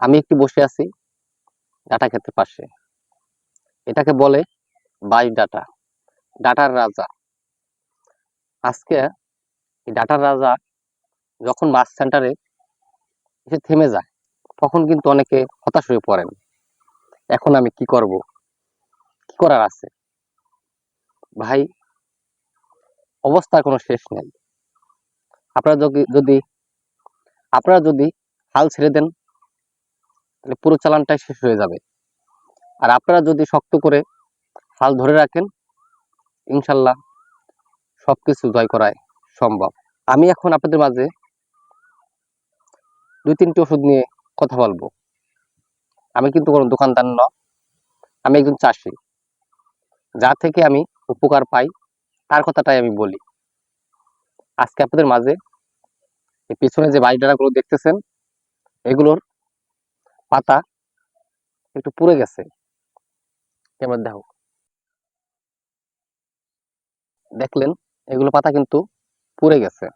আমি একটি বসে আছি ডাটা ক্ষেতের পাশে। এটাকে বলে বাই ডাটা, ডাটার রাজা। আজকে এই ডাটার রাজা যখন বাস সেন্টারে এসে থেমে যায়, তখন কিন্তু অনেকে হতাশ হয়ে পড়েন। এখন আমি কি করব? কি করার আছে? ভাই, অবস্থার কোনো শেষ নেই। আপনারা যদি যদি, আপনারা যদি হাল ছেড়ে দেন তাহলে পুরো চালানটাই শেষ হয়ে যাবে। আর আপনারা যদি শক্ত করে হাল ধরে রাখেন, ইনশাল্লাহ সবকিছু জয় করায় সম্ভব। আমি এখন আপনাদের মাঝে দুই, তিনটি ওষুধ নিয়ে কথা বলব। আমি কিন্তু কোনো দোকানদার ন, আমি একজন চাষি। যা থেকে আমি উপকার পাই, তার কথাটাই আমি বলি। আজকে আপনাদের মাঝে পিছনে যে বাড়ি ডানাগুলো দেখতেছেন, এগুলোর পাতা একটু পুড়ে গেছে। এবার দেখো। দেখলেন, এগুলো পাতা কিন্তু পুড়ে গেছে।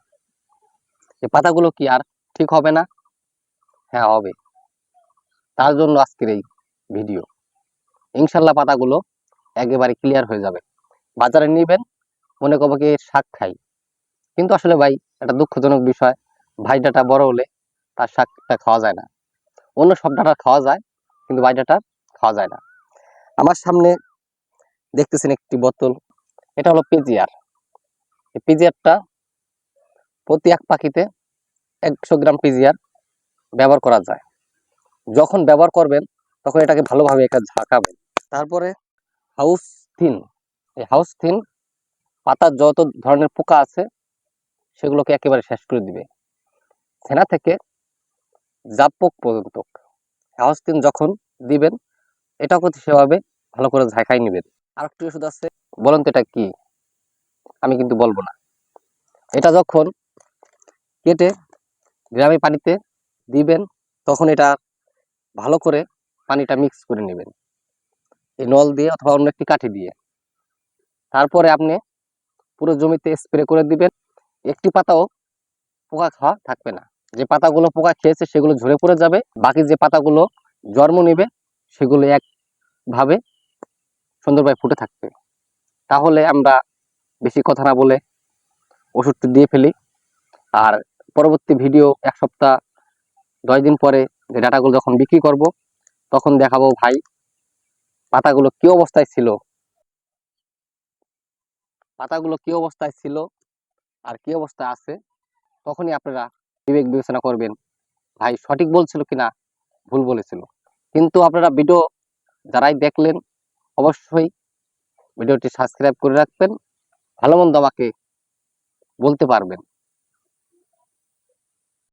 এই পাতাগুলো কি আর ঠিক হবে না? হ্যাঁ হবে। তার জন্য আজকের এই ভিডিও। ইনশাল্লাহ পাতাগুলো একেবারে ক্লিয়ার হয়ে যাবে। বাজারে নিবেন, মনে করব কি শাক খাই। কিন্তু আসলে ভাই একটা দুঃখজনক বিষয়। ভাই ডাটা বড় হলে তার শাকটা খাওয়া যায় না। অন্য সব ডাটা খাওয়া যায়, কিন্তু ভাই ডাটা খাওয়া যায় না। আমার সামনে দেখতেছেন একটি বোতল, এটা হলো পিজিআর এই পিজিআরটা প্রতি এক পাখিতে একশো গ্রাম পিজিআর ব্যবহার করা যায়। যখন ব্যবহার করবেন, তখন এটাকে ভালোভাবে একটা ঝাঁকাবেন। তারপরে হাউস থিন এই হাউস থিন পাতার যত ধরনের পোকা আছে, সেগুলোকে একেবারে শেষ করে দিবে। সেনা থেকে জাপক পর্যন্ত। হাউস যখন দিবেন এটা কিন্তু সেভাবে ভালো করে ঝাঁকাই নেবেন। আর একটি ওষুধ আছে, বলেন তো এটা কি? আমি কিন্তু বলব না। এটা যখন কেটে গ্রামে পানিতে দিবেন, তখন এটা ভালো করে পানিটা মিক্স করে নেবেন। এই নল দিয়ে অথবা অন্য একটি কাঠি দিয়ে। তারপরে আপনি পুরো জমিতে স্প্রে করে দিবেন। একটি পাতাও পোকা খাওয়া থাকবে না। যে পাতাগুলো পোকা খেয়েছে সেগুলো ঝরে পড়ে যাবে। বাকি যে পাতাগুলো জন্ম নেবে সেগুলো একভাবে সুন্দরভাবে ফুটে থাকবে। তাহলে আমরা বেশি কথা না বলে ওষুধটি দিয়ে ফেলি। আর পরবর্তী ভিডিও এক সপ্তাহ, দশ দিন পরে যে ডাটাগুলো যখন বিক্রি করব, তখন দেখাবো ভাই পাতাগুলো কি অবস্থায় ছিল, পাতাগুলো কি অবস্থায় ছিল আর কি অবস্থায় আছে, তখনই আপনারা বিবেক বিবেচনা করবেন, ভাই সঠিক বলছিল কিনা ভুল বলেছিল। কিন্তু আপনারা ভিডিও যারাই দেখলেন, অবশ্যই ভিডিওটি সাবস্ক্রাইব করে রাখবেন, ভালো মন্দ আমাকে বলতে পারবেন।